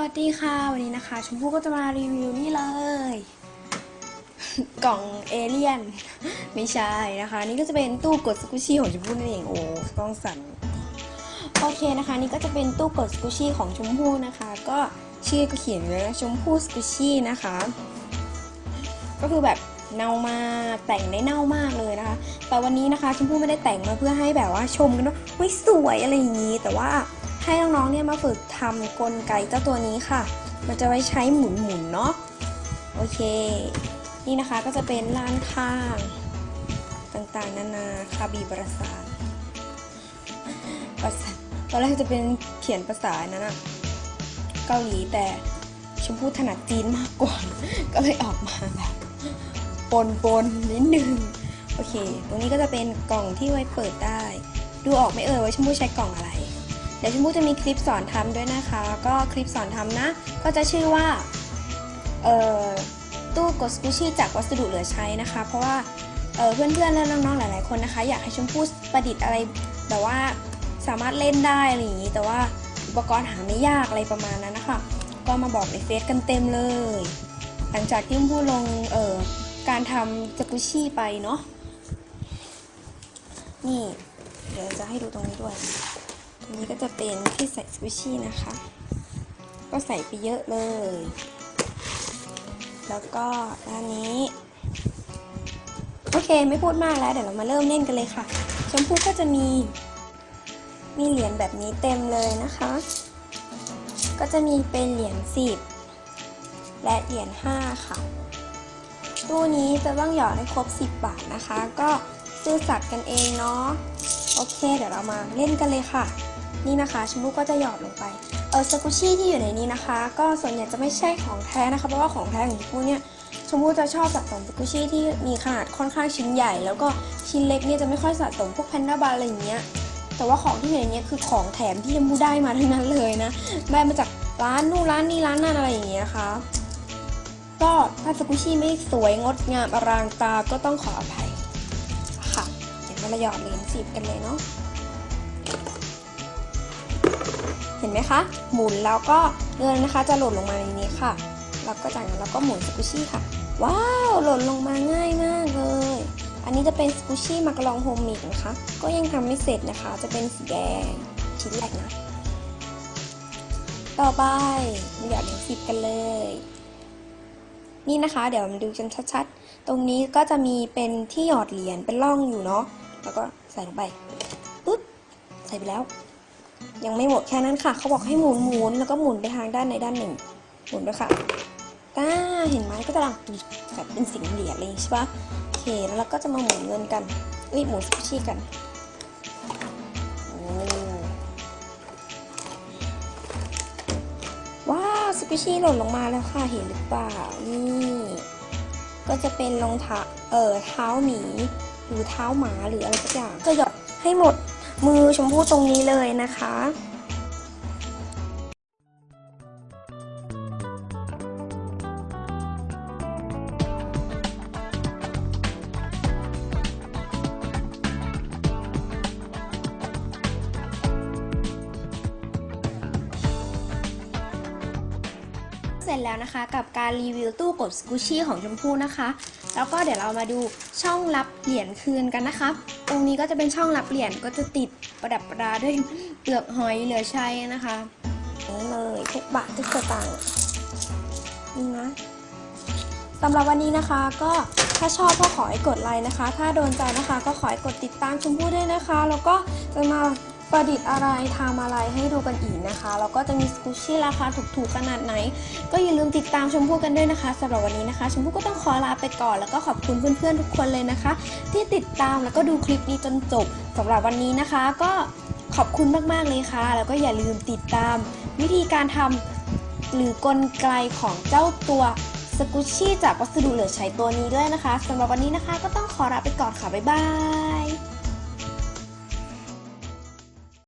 วัสดีค่ะ วันนี้นะคะ ชมพู่ก็จะมารีวิวนี่เลย กล่องเอเลี่ยน ไม่ใช่นะคะ นี่ก็จะเป็นตู้กดสกุชี่ของชมพู่นั่นเองโอ้กล้องสั่นโอเคนะคะ นี่ก็จะเป็นตู้กดสกุชี่ของชมพู่นะคะ ก็ชื่อก็เขียนไว้ชมพู่สกุชี่นะคะ ก็คือแบบเน่ามากแต่งได้เน่ามากเลยนะคะ แต่วันนี้นะคะชมพู่ไม่ได้แต่งมาเพื่อให้แบบว่าชมกันว่าเฮ้ยสวยอะไรอย่างนี้แต่ว่า ให้น้องๆเนี่ยมาฝึกทำกลไกเจ้าตัวนี้ค่ะ มันจะไว้ใช้หมุนๆเนาะโอเค นี่นะคะก็จะเป็นล้านข้าง ต่างๆ นานาคาบีประสานภาษาตอนแรกจะเป็นเขียนภาษานั้นอะเกาหลีแต่ชมพู่ถนัดจีนมากกว่า ก็เลยออกมาแบบปนปนๆนิดนึงโอเค ตรงนี้ก็จะเป็นกล่องที่ไว้เปิดได้ ดูออกไม่เอ่ยว่าชมพู่ใช้กล่องอะไร ดี๋ยวชมพู่จะมีคลิปสอนทำด้วยนะคะ ก็คลิปสอนทำนะ ก็จะชื่อว่าตู้กดสกูชี่จากวัสดุเหลือใช้นะคะ เพราะว่าเออเพื่อนๆและน้องๆหลาย ๆคนนะคะ อยากให้ชมพู่ประดิษฐ์อะไรแบบว่าสามารถเล่นได้อะไรอย่างนี้ แต่ว่าอุปกรณ์หาไม่ยากอะไรประมาณนั้นนะคะ ก็มาบอกในเฟซกันเต็มเลย หลังจากที่ชมพู่ลงเอ่อการทำสกูชี่ไปเนาะนี่ เดี๋ยวจะให้ดูตรงนี้ด้วย ตรงนี้ก็จะเป็นที่ใส่สกูชี่นะคะ ก็ใส่ไปเยอะเลย แล้วก็ด้านนี้ โอเคไม่พูดมากแล้ว เดี๋ยวเรามาเริ่มเล่นกันเลยค่ะ ชมพู่ก็จะมี มีเหรียญแบบนี้เต็มเลยนะคะ ก็จะมีเป็นเหรียญสิบและเหรียญห้าค่ะ ตู้นี้จะต้องหยอดให้ครบ 10 บาทนะคะ ก็ซื่อสัตย์กันเองเนาะ โอเค เดี๋ยวเรามาเล่นกันเลยค่ะ นี่นะคะชมพู่ก็จะหยอดลงไปเออสกุชี่ที่อยู่ในนี้นะคะ ก็ส่วนใหญ่จะไม่ใช่ของแท้นะคะเพราะว่าของแท้ของชมพู่เนี่ยชมพู่จะชอบสะสมสกุชี่ที่มีขนาดค่อนข้างชิ้นใหญ่ แล้วก็ชิ้นเล็กเนี่ยจะไม่ค่อยสะสมพวกแพนด้าบาร์อะไรอย่างเงี้ยแต่ว่าของที่อยู่ในนี้คือของแถมที่ชมพู่ได้มาทั้งนั้นเลยนะได้มาจากร้านนู่นร้านนี้ร้านนั่นอะไรอย่างเงี้ยนะคะก็ถ้าสกุชี่ไม่สวยงดงามอรางตาก็ต้องขออภัย เดี๋ยวมาหยอดเหรียญสิบกันเลยเนาะเห็นไหมคะ หมุนแล้วก็เงินนะคะจะหล่นลงมาในนี้ค่ะ แล้วก็จากนั้นเราก็หมุนสกูชี่ค่ะ ว้าวหล่นลงมาง่ายมากเลย อันนี้จะเป็นสกูชี่มากระลองโฮมมิกนะคะ ก็ยังทำไม่เสร็จนะคะ จะเป็นสีแดงชิ้นแรกนะ ต่อไปมาหยอดเหรียญสิบกันเลยนี่นะคะ เดี๋ยวมาดูกันชัดๆ ตรงนี้ก็จะมีเป็นที่หยอดเหรียญเป็นร่องอยู่เนาะ แล้วก็ใส่ลงไปปึ๊บใส่ไปแล้ว ยังไม่หมดแค่นั้นค่ะ เขาบอกให้หมุนหมุนแล้วก็หมุนไปทางด้านในด้านหนึ่ง หมุนด้วยค่ะตาเห็นไหมก็จะลังแบบเป็นสิงเหรียญเลยใช่ปะโอเคแล้วเราก็จะมาหมุนเงินกันอุ้ยหมุนสกุชี่กันว้าวสกุชี่หล่นลงมาแล้วค่ะเห็นหรือเปล่านี่ก็จะเป็นรองเท้าเออเท้าหมี หรือเท้าหมาหรืออะไรสักอย่างก็หยดให้หมดมือชมพู่ตรงนี้เลยนะคะ เสร็จแล้วนะคะ กับการรีวิวตู้กดสกูชี่ของชมพู่นะคะ แล้วก็เดี๋ยวเรามาดูช่องรับเหรียญคืนกันนะคะ ตรงนี้ก็จะเป็นช่องรับเหรียญก็จะติดประดับประดาด้วยเปลือกหอยเหลือใช้นะคะนี่เลยทุกบาททุกสตางค์นี่นะสำหรับวันนี้นะคะก็ถ้าชอบก็ขอให้กดไลค์นะคะ ถ้าโดนใจนะคะ ก็ขอให้กดติดตามชมพู่ด้วยนะคะ แล้วก็จะมา ประดิษฐ์อะไรทำอะไรให้ดูกันอีกนะคะแล้วก็จะมีสกูชี่ราคาถูกๆขนาดไหน ก็อย่าลืมติดตามชมพู่กันด้วยนะคะสำหรับวันนี้นะคะชมพู่ก็ต้องขอลาไปก่อน แล้วก็ขอบคุณเพื่อนๆทุกคนเลยนะคะ ที่ติดตามแล้วก็ดูคลิปนี้จนจบสำหรับวันนี้นะคะ ก็ขอบคุณมากๆเลยค่ะ แล้วก็อย่าลืมติดตาม วิธีการทำหรือกลไกของเจ้าตัวสกุชชี่จากวัสดุเหลือใช้ตัวนี้ด้วยนะคะสำหรับวันนี้นะคะ ก็ต้องขอลาไปก่อนค่ะบ๊ายบาย